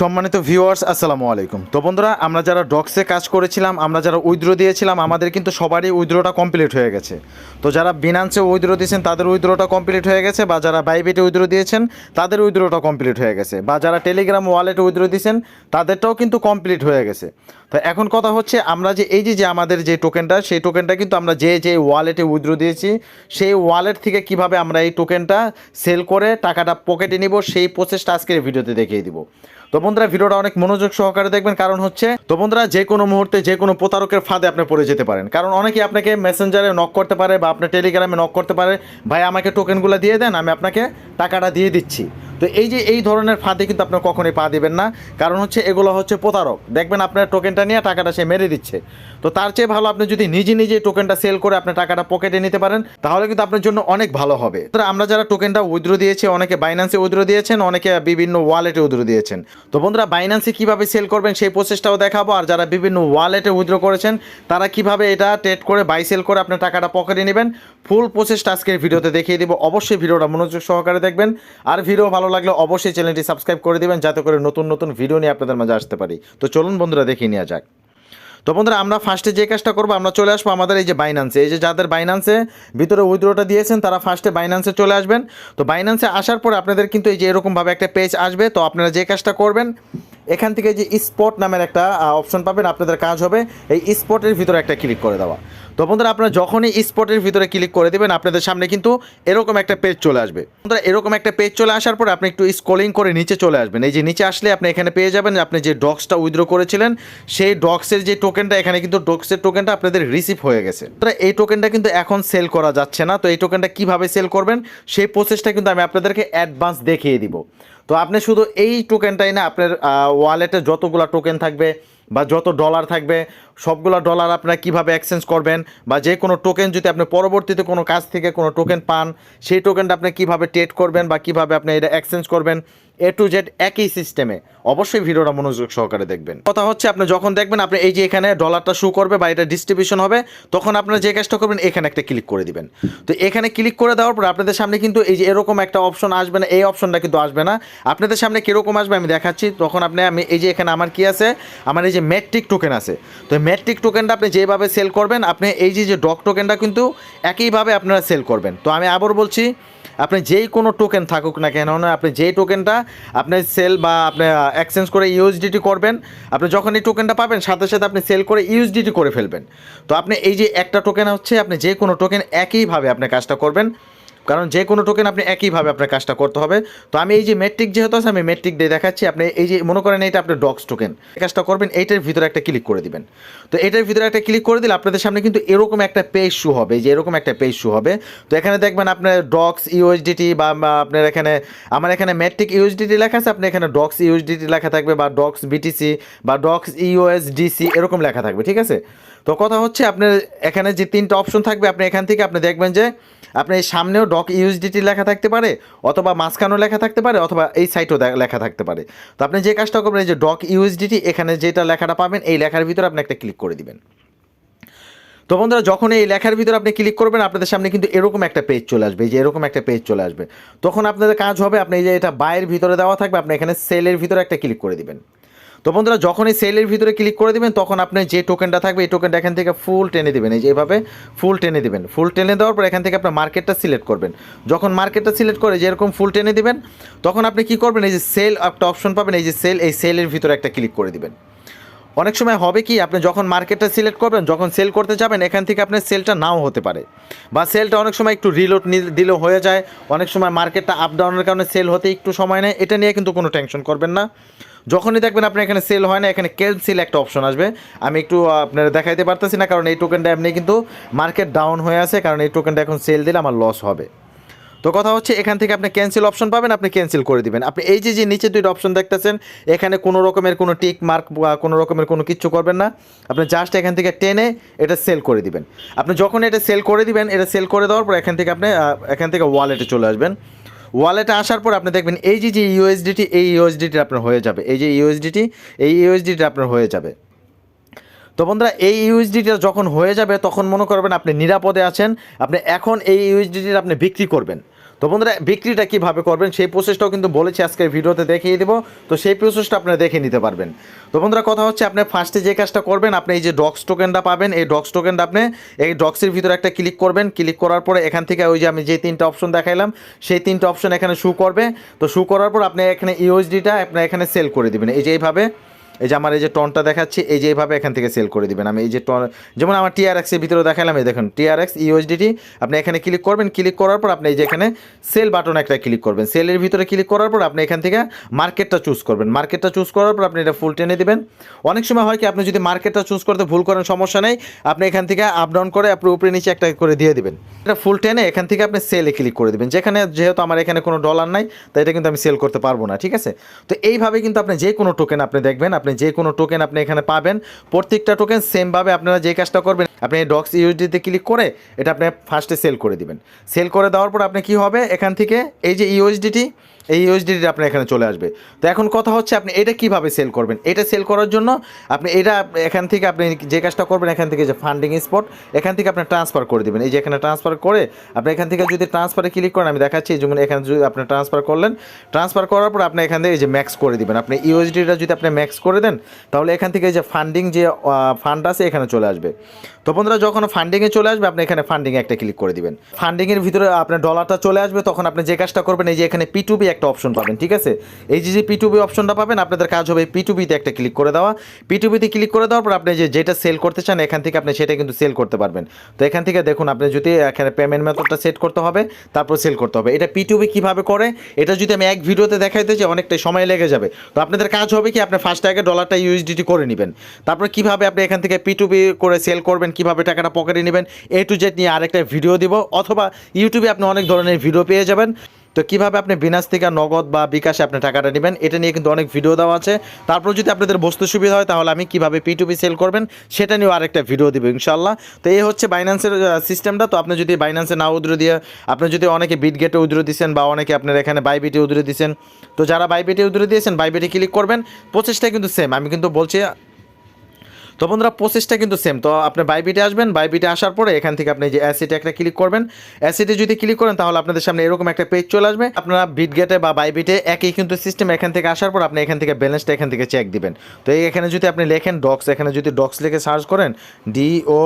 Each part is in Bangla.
সম্মানিত ভিউয়ার্স আসসালামু আলাইকুম। তো বন্ধুরা, আমরা যারা ডক্সে কাজ করেছিলাম, আমরা যারা উইথড্র দিয়েছিলাম, আমাদের কিন্তু সবারই উইথড্রটা কমপ্লিট হয়ে গেছে। তো যারা বিনান্সে উইথড্র দিয়েছেন, তাদের উইথড্রটা কমপ্লিট হয়ে গেছে, বা যারা বাইবেটে উইথড্র দিয়েছেন, তাদের উইথড্রটা কমপ্লিট হয়ে গেছে। বা যারা টেলিগ্রাম ওয়ালেটে উইথড্র দিয়েছেন, তাদেরটাও কিন্তু কমপ্লিট হয়ে গেছে। তো এখন কথা হচ্ছে, আমরা যে এই যে যে আমাদের যে টোকেনটা সেই টোকেনটা কিন্তু আমরা যে যে ওয়ালেটে উইথড্র দিয়েছি, সেই ওয়ালেট থেকে কীভাবে আমরা এই টোকেনটা সেল করে টাকাটা পকেটে নিব, সেই প্রসেসটা আজকের ভিডিওতে দেখিয়ে দিব। তো বন্ধুরা, ভিডিওটা অনেক মনোযোগ সহকারে দেখবেন, কারণ হচ্ছে, তো বন্ধুরা, যে কোনো মুহূর্তে, যে কোনো প্রতারকের ফাঁদে আপনি পড়ে যেতে পারেন। কারণ অনেকেই আপনাকে মেসেঞ্জারে নক করতে পারে বা আপনার টেলিগ্রামে নক করতে পারে, ভাই, আমাকে টোকেনগুলো দিয়ে দেন, আমি আপনাকে টাকাটা দিয়ে দিচ্ছি। তো এই যে এই ধরনের ফাঁদে কিন্তু আপনার কখনোই পা দিবেন না। কারণ হচ্ছে এগুলো হচ্ছে প্রতারক। দেখবেন আপনার টোকেনটা নিয়ে টাকাটা সে মেরে দিচ্ছে। তো তার চেয়ে ভালো আপনি যদি নিজে নিজে টোকেনটা সেল করে আপনার টাকাটা পকেটে নিতে পারেন, তাহলে কিন্তু আপনার জন্য অনেক ভালো হবে। তো আমরা যারা টোকেনটা উইথড্র দিয়েছি, অনেকে বাইন্যান্সে উইথড্র দিয়েছেন, অনেকে বিভিন্ন ওয়ালেটে উইথড্র দিয়েছেন। তো বন্ধুরা বাইন্যান্সে কীভাবে সেল করবেন সেই প্রসেসটাও দেখাবো। আর যারা বিভিন্ন ওয়ালেটে উইথড্র করেছেন, তারা কীভাবে এটা ট্রেড করে বাই সেল করে আপনার টাকাটা পকেটে নেবেন ফুল প্রসেসটা আজকের ভিডিওতে দেখিয়ে দিব। অবশ্যই ভিডিওটা মনোযোগ সহকারে দেখবেন। আর ভিডিও ভালো লাগলে অবশ্যই চ্যানেলটি সাবস্ক্রাইব করে দেবেন, যাতে করে নতুন নতুন ভিডিও নিয়ে আপনাদের মাঝে আসতে পারি। তো চলুন বন্ধুরা দেখিয়ে নেওয়া যাক। তো বন্ধুরা, আমরা ফার্স্টে যে কাজটা করব, আমরা চলে আসব আমাদের এই যে বাইন্যান্সে এই যে যাদের বাইন্যান্সে ভিতরে উইথড্রটা দিয়েছেন, তারা ফার্স্টে বাইন্যান্সে চলে আসবেন। তো বাইন্যান্সে আসার পর আপনাদের কিন্তু এই যে এরকমভাবে একটা পেজ আসবে। তো আপনারা যে কাজটা করবেন, এখান থেকে যে স্পট নামের একটা অপশন পাবেন, আপনাদের কাজ হবে। এই স্পটের ভিতরে একটা ক্লিক করে দেওয়া। তো বন্ধুরা আপনারা যখনই স্পটের ভিতরে ক্লিক করে দেবেন আপনাদের সামনে কিন্তু এরকম একটা পেজ চলে আসবে। বন্ধুরা এরকম একটা পেজ চলে আসার পর আপনি একটু স্ক্রলিং করে নিচে চলে আসবেন। এই যে নিচে আসলে আপনি এখানে পেয়ে যাবেন আপনি যে ডক্সটা উইথড্র করেছিলেন সেই ডক্সের যে টোকেনটা এখানে কিন্তু ডক্সের টোকেনটা আপনাদের রিসিভ হয়ে গেছে। বন্ধুরা, এই টোকেনটা কিন্তু এখন সেল করা যাচ্ছে না। তো এই টোকেনটা কীভাবে সেল করবেন সেই প্রসেসটা কিন্তু আমি আপনাদেরকে অ্যাডভান্স দেখিয়ে দিব। তো আপনি শুধু এই টোকেনটাই না আপনার ওয়ালেটে যতগুলো টোকেন থাকবে বা যত ডলার থাকবে সবগুলো ডলার আপনারা কীভাবে এক্সচেঞ্জ করবেন বা যে কোনো টোকেন যদি আপনি পরবর্তীতে কোনো কাজ থেকে কোনো টোকেন পান, সেই টোকেনটা আপনি কীভাবে ট্রেড করবেন বা কীভাবে আপনি এটা এক্সচেঞ্জ করবেন এ টু জেড একই সিস্টেমে অবশ্যই ভিডিওটা মনোযোগ সহকারে দেখবেন। কথা হচ্ছে আপনি যখন দেখবেন আপনি এই যে এখানে ডলারটা শু করবে বা এটা ডিস্ট্রিবিউশন হবে, তখন আপনারা যে কাজটা করবেন, এখানে একটা ক্লিক করে দিবেন। তো এখানে ক্লিক করে দেওয়ার পর আপনাদের সামনে কিন্তু এই যে এরকম একটা অপশন আসবে না, এই অপশনটা কিন্তু আসবে না। আপনাদের সামনে কীরকম আসবে আমি দেখাচ্ছি। তখন আপনি আমি এই যে এখানে আমার কি আছে? আমার এই যে মেট্রিক টোকেন আছে। তো মেট্রিক টোকেনটা আপনি যেভাবে সেল করবেন, আপনি এই যে যে ডক টোকেনটা কিন্তু একইভাবে আপনারা সেল করবেন। তো আমি আবার বলছি, আপনি যেই কোনো টোকেন থাকুক না কেন, আপনি যেই টোকেনটা আপনি সেল বা আপনি এক্সচেঞ্জ করে ইউএসডিটি করবেন, আপনি যখন এই টোকেনটা পাবেন, সাথে সাথে আপনি সেল করে ইউএসডিটি করে ফেলবেন। তো আপনি এই যে একটা টোকেন হচ্ছে, আপনি যে কোনো টোকেন একইভাবে আপনি কাজটা করবেন। কারণ যে কোনো টোকেন আপনি একইভাবে আপনার কাজটা করতে হবে। তো আমি এই যে মেট্রিক যেহেতু আছে, আমি মেট্রিক দিয়ে দেখাচ্ছি, আপনি এই যে মনে করেন এইটা আপনার ডক্স টোকেন কাজটা করবেন, এইটার ভিতরে একটা ক্লিক করে দিবেন। তো এটার ভিতরে একটা ক্লিক করে দিলে আপনাদের সামনে কিন্তু এরকম একটা পেজ শু হবে যে এরকম একটা পেজ শু হবে। তো এখানে দেখবেন আপনার ডক্স ইউএসডিটি বা আপনার এখানে, আমার এখানে মেট্রিক ইউএসডিটি লেখা আছে, আপনি এখানে ডক্স ইউএসডিটি লেখা থাকবে বা ডক্স বিটিসি বা ডক্স ইউএসডিসি এরকম লেখা থাকবে, ঠিক আছে? তো কথা হচ্ছে আপনার এখানে যে তিনটা অপশন থাকবে, আপনি এখান থেকে আপনি দেখবেন যে আপনি এই সামনেও ডক ইউএসডিটি লেখা থাকতে পারে, অথবা মাঝখানেও লেখা থাকতে পারে, অথবা এই সাইটও লেখা থাকতে পারে। তো আপনি যে কাজটা করবেন, এই যে ডক ইউএসডিটি এখানে যেটা লেখাটা পাবেন, এই লেখার ভিতরে আপনি একটা ক্লিক করে দিবেন। তো বন্ধুরা, যখন এই লেখার ভিতরে আপনি ক্লিক করবেন, আপনাদের সামনে কিন্তু এরকম একটা পেজ চলে আসবে, এই যে এরকম একটা পেজ চলে আসবে। তখন আপনাদের কাজ হবে, আপনি এই যে এটা বাইয়ের ভিতরে দেওয়া থাকবে, আপনি এখানে সেলের ভিতরে একটা ক্লিক করে দিবেন। তো বন্ধুরা, যখন এই সেলের ভিতরে ক্লিক করে দেবেন, তখন আপনি যে টোকেনটা থাকবে, এই টোকেনটা এখান থেকে ফুল টেনে দেবেন। এই যে এইভাবে ফুল টেনে দিবেন। ফুল টেনে দেওয়ার পর এখান থেকে আপনার মার্কেটটা সিলেক্ট করবেন। যখন মার্কেটটা সিলেক্ট করে, যেরকম ফুল টেনে দেবেন, তখন আপনি কি করবেন, এই যে সেল একটা অপশন পাবেন, এই যে সেল এই সেলের ভিতরে একটা ক্লিক করে দেবেন। অনেক সময় হবে কি, আপনি যখন মার্কেটটা সিলেক্ট করবেন, যখন সেল করতে যাবেন, এখান থেকে আপনার সেলটা নাও হতে পারে। বা সেলটা অনেক সময় একটু রিলোড দিলেও হয়ে যায়। অনেক সময় মার্কেটটা আপ ডাউনের কারণে সেল হতে একটু সময় নেয়। এটা নিয়ে কিন্তু কোনো টেনশন করবেন না। যখনই দেখবেন আপনার এখানে সেল হয় না, এখানে ক্যান্সেল একটা অপশন আসবে। আমি একটু আপনার দেখাইতে পারতেছি না, কারণ এই টোকেনটা এমনি কিন্তু মার্কেট ডাউন হয়ে আছে, কারণ এই টোকেনটা এখন সেল দিলে আমার লস হবে। তো কথা হচ্ছে, এখান থেকে আপনি ক্যান্সেল অপশন পাবেন, আপনি ক্যান্সেল করে দিবেন। আপনি এই যে যে নিচে দুইটা অপশন দেখতেছেন, এখানে কোনো রকমের কোনো টিক মার্ক বা কোনো রকমের কোনো কিচ্ছু করবেন না। আপনি জাস্ট এখান থেকে টেনে এটা সেল করে দিবেন। আপনি যখন এটা সেল করে দিবেন, এটা সেল করে দেওয়ার পর এখান থেকে আপনি এখান থেকে ওয়ালেটে চলে আসবেন। ওয়ালেটে আসার পর আপনি দেখবেন এই যে যে ইউএসডিটি, এই ইউএসডিটি আপনার হয়ে যাবে। এই যে ইউএসডিটি, এই ইউএসডিটি আপনার হয়ে যাবে। তো বন্ধুরা, এই ইউএসডিটা যখন হয়ে যাবে, তখন মনে করবেন আপনি নিরাপদে আছেন। আপনি এখন এই ইউএসডিটি আপনি বিক্রি করবেন। তো বন্ধুরা, বিক্রিটা কীভাবে করবেন সেই প্রসেসটাও কিন্তু বলেছি আজকের ভিডিওতে দেখিয়ে দেবো। তো সেই প্রসেসটা আপনারা দেখে নিতে পারবেন। তো বন্ধুরা, কথা হচ্ছে আপনি ফার্স্টে যে কাজটা করবেন, আপনি এই যে ডক্স টোকেনটা পাবেন, এই ডক্স টোকেনটা আপনি এই ডক্সের ভিতরে একটা ক্লিক করবেন। ক্লিক করার পরে এখান থেকে ওই যে আমি যে তিনটা অপশন দেখাইলাম, সেই তিনটা অপশন এখানে শু করবে। তো শু করার পর আপনি এখানে ইউএসডিটা আপনি এখানে সেল করে দিবেন। এই যে এইভাবে এই যে আমার এই যে টনটা দেখাচ্ছি, এই যে এইভাবে এখান থেকে সেল করে দিবেন। আমি এই যে টন যেমন আমার টিআরএক্স এর ভিতরে দেখালাম, এই দেখুন টিআরএক্স ইউএসডিটি আপনি এখানে ক্লিক করবেন ক্লিক করার পর আপনি এই যে এখানে সেল বাটন একটা ক্লিক করবেন। সেলের ভিতরে ক্লিক করার পর আপনি এখান থেকে মার্কেটটা চুজ করবেন। মার্কেটটা চুজ করার পর আপনি এটা ফুল টেনে দিবেন। অনেক সময় হয় কি, আপনি যদি মার্কেটটা চুজ করতে ভুল করেন, সমস্যা নেই, আপনি এখান থেকে আপ ডাউন করে আপনি উপরে নিচে একটা করে দিয়ে দিবেন। এটা ফুল টেনে এখান থেকে আপনি সেলে ক্লিক করে দিবেন। যেখানে যেহেতু আমার এখানে কোনো ডলার নাই, তাই এটা কিন্তু আমি সেল করতে পারব না, ঠিক আছে? তো এইভাবে কিন্তু আপনি যে কোনো টোকেন আপনি দেখবেন, আপনি যে কোনো টোকেন আপনি এখানে পাবেন। প্রত্যেকটা টোকেন সেমভাবে আপনারা যে কাজটা করবেন, আপনি ডক্স ইউএসডিতে ক্লিক করে এটা আপনি ফার্স্টে সেল করে দিবেন। সেল করে দেওয়ার পর আপনি কি হবে? এখান থেকে এই যে ইউএসডিটি এই ইউএসডিটি আপনার এখানে চলে আসবে। তো এখন কথা হচ্ছে আপনি এটা কীভাবে সেল করবেন? এটা সেল করার জন্য আপনি এটা এখান থেকে আপনি যে কাজটা করবেন, এখান থেকে যে ফান্ডিং স্পট এখান থেকে আপনি ট্রান্সফার করে দেবেন। এই যে এখানে ট্রান্সফার করে আপনি এখান থেকে যদি ট্রান্সফারে ক্লিক করেন, আমি দেখাচ্ছি যেমন এখানে যদি আপনি ট্রান্সফার করলেন ট্রান্সফার করার পর আপনি এখান থেকে এই যে ম্যাক্স করে দিবেন। আপনি ইউএসডিটা যদি আপনি ম্যাক্স করে দেন, তাহলে এখান থেকে যে ফান্ডিং যে ফান্ড আছে, এখানে চলে আসবে। তো বন্ধুরা, যখন ফান্ডিংয়ে চলে আসবে, আপনি এখানে ফান্ডিংয়ে একটা ক্লিক করে দিবেন। ফান্ডিংয়ের ভিতরে আপনার ডলারটা চলে আসবে, তখন আপনি যে কাজটা করবেন, এই যে এখানে পি টু বি একটা অপশন পাবেন, ঠিক আছে? এই যে যে পি টু বি অপশনটা পাবেন, আপনাদের কাজ হবে পিটুবিতে একটা ক্লিক করে দেওয়া। পিটুবিতে ক্লিক করে দেওয়ার পর আপনি যে যেটা সেল করতে চান, এখান থেকে আপনি সেটা কিন্তু সেল করতে পারবেন। তো এখান থেকে দেখুন, আপনি যদি এখানে পেমেন্ট মেথডটা সেট করতে হবে, তারপর সেল করতে হবে। এটা পিটুবি কীভাবে করে? এটা যদি আমি এক ভিডিওতে দেখাইতে চাই, অনেকটাই সময় লেগে যাবে। তো আপনাদের কাজ হবে কি, আপনি ফার্স্ট আগে ডলারটা ইউএসডিটি করে নেবেন। তারপর কীভাবে আপনি এখান থেকে পিটুবি করে সেল করবেন, কীভাবে টাকাটা পকেটে নেবেন এ টু জেড নিয়ে আরেকটা ভিডিও দিব, অথবা ইউটিউবে আপনি অনেক ধরনের ভিডিও পেয়ে যাবেন। তো কীভাবে আপনি বিনাশ থেকে নগদ বা বিকাশে আপনি টাকাটা নেবেন, এটা নিয়ে কিন্তু অনেক ভিডিও দেওয়া আছে। তারপর যদি আপনাদের বস্তু সুবিধা হয়, তাহলে আমি কীভাবে পি টু পি সেল করবেন, সেটা নিয়েও আরেকটা ভিডিও দিব ইনশাল্লাহ তো এই হচ্ছে বাইন্যান্সের সিস্টেমটা তো আপনি যদি বাইন্যান্সে না উদ্র দিয়ে, আপনি যদি অনেকে বিট গেটে উদ্র দিচ্ছেন বা অনেকে আপনার এখানে বাইবিটে উদ্র দিচ্ছেন তো যারা বাইবিটে উদ্র দিয়েছেন বাইবিটে ক্লিক করবেন প্রচেষ্টা কিন্তু সেম আমি কিন্তু বলছি তো বন্ধুরা প্রসেসটা কিন্তু সেম তো আপনি বাইবিটে আসবেন বাইবিটে আসার পরে এখান থেকে আপনি যে অ্যাসিডে একটা ক্লিক করবেন। অ্যাসিডে যদি ক্লিক করেন, তাহলে আপনাদের সামনে এরকম একটা পেজ চলে আসবে। আপনারা বিটগেটে বা বাইবিটে একই কিন্তু সিস্টেম এখান থেকে আসার পর আপনি এখান থেকে ব্যালেন্সটা এখান থেকে চেক দিবেন। তো এই এখানে যদি আপনি লেখেন ডক্স এখানে যদি ডক্স লিখে সার্চ করেন ডিও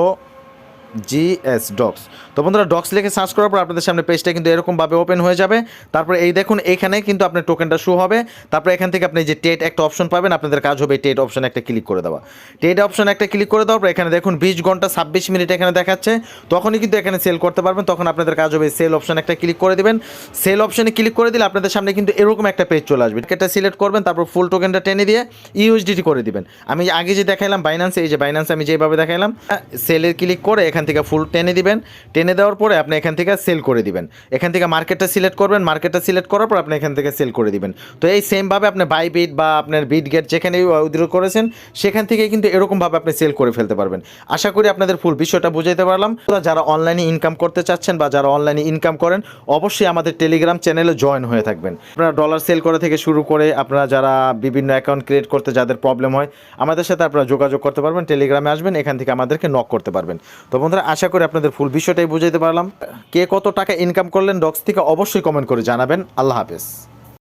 জিএস ডক্স। তো বন্ধুরা, ডক্স লিখে সার্চ করার পর আপনাদের সামনে পেজটা কিন্তু এরকমভাবে ওপেন হয়ে যাবে। তারপর এই দেখুন, এখানে কিন্তু আপনার টোকেনটা শো হবে। তারপর এখান থেকে আপনি যে টেট একটা অপশন পাবেন, আপনাদের কাজ হবে টেট অপশন একটা ক্লিক করে দেওয়া। টেট অপশন একটা ক্লিক করে দেওয়ার পর এখানে দেখুন, বিশ ঘণ্টা ছাব্বিশ মিনিট এখানে দেখাচ্ছে। তখনই কিন্তু এখানে সেল করতে পারবেন, তখন আপনাদের কাজ হবে সেল অপশন একটা ক্লিক করে দিবেন। সেল অপশনে ক্লিক করে দিলে আপনাদের সামনে কিন্তু এরকম একটা পেজ চলে আসবে। এটা সিলেক্ট করবেন, তারপর ফুল টোকেনটা টেনে দিয়ে ইউএসডিটি করে দিবেন। আমি আগে যে দেখাইলাম বাইন্যান্সে এই যে বাইন্যান্সে আমি যেভাবে দেখাইলাম সেলে ক্লিক করে এখান থেকে ফুল টেনে দিবেন। টেনে দেওয়ার পরে আপনি এখান থেকে সেল করে দিবেন। এখান থেকে মার্কেটটা সিলেক্ট করবেন। মার্কেটটা সিলেক্ট করার পর আপনি এখান থেকে সেল করে দিবেন। তো এই সেমভাবে আপনি বাই বিট বা আপনার বিট গেট যেখানে উইথড্র করেছেন, সেখান থেকে কিন্তু এরকমভাবে আপনি সেল করে ফেলতে পারবেন। আশা করি আপনাদের ফুল বিষয়টা বুঝাইতে পারলাম। যারা অনলাইনে ইনকাম করতে চাচ্ছেন বা যারা অনলাইনে ইনকাম করেন, অবশ্যই আমাদের টেলিগ্রাম চ্যানেলে জয়েন হয়ে থাকবেন। আপনারা ডলার সেল করা থেকে শুরু করে আপনারা যারা বিভিন্ন অ্যাকাউন্ট ক্রিয়েট করতে যাদের প্রবলেম হয়, আমাদের সাথে আপনারা যোগাযোগ করতে পারবেন। টেলিগ্রামে আসবেন, এখান থেকে আমাদেরকে নক করতে পারবেন। তো বন্ধুরা, আশা করি আপনাদের ফুল বিষয়টাই বুঝাইতে পারলাম। কে কত টাকা ইনকাম করলেন ডক্স থেকে অবশ্যই কমেন্ট করে জানাবেন। আল্লাহ হাফেজ।